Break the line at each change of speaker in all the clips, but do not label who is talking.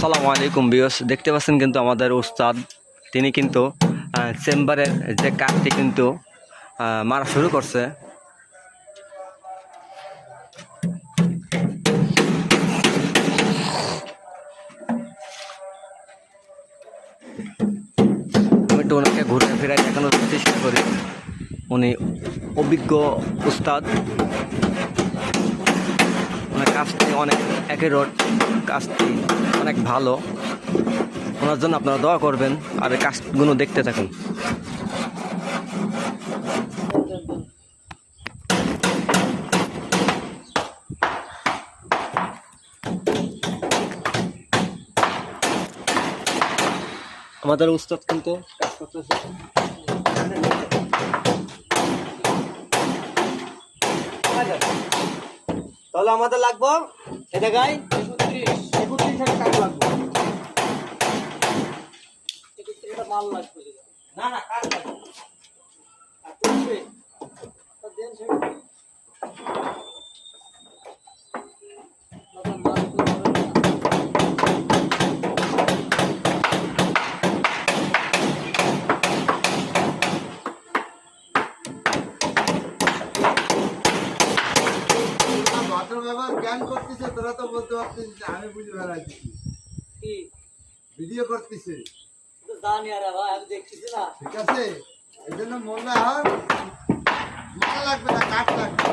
আসসালামু আলাইকুম বিয়স দেখতে পাচ্ছেন কিন্তু আমাদের উস্তাদ, তিনি কিন্তু চেম্বারের যে কাজটি কিন্তু মারা শুরু করছে। আমি একটু ওনাকে ঘুরে ফিরাই দেখানোর চেষ্টা করি। উনি অভিজ্ঞ উস্তাদ। ওনার কাজটি অনেক একের কাজটি অনেক ভালো। ওনার জন্য আপনারা দোয়া করবেন আর এই কাজগুলো দেখতে থাকুন। আমাদের উস্তাদ কিন্তু কাজ করতেছে। তাহলে আমাদের লাগবো এ জায়গায় একত্রিশ। হাজার টাকা লাগবে।
মাল লাগবে।
না না কাজ লাগবে
ভদ্র ব্যবহার জ্ঞান করতেছে তোরা তো বলতে পারছিস যে আমি বুঝে বেড়াচ্ছি।
কি?
ভিডিও করতেছে।
তো জানি আরে ভাই আমি দেখতেছি না।
ঠিক আছে? এই জন্য মনে হয় মাল লাগবে না কাঠ লাগবে।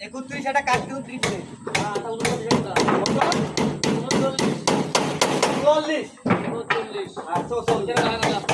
একত্রিশ হাজার কাজ কিন্তু দিচ্ছে
তা উনচল্লিশ ইঞ্চিটা। উনচল্লিশ।
চল্লিশ। আর
লাগা।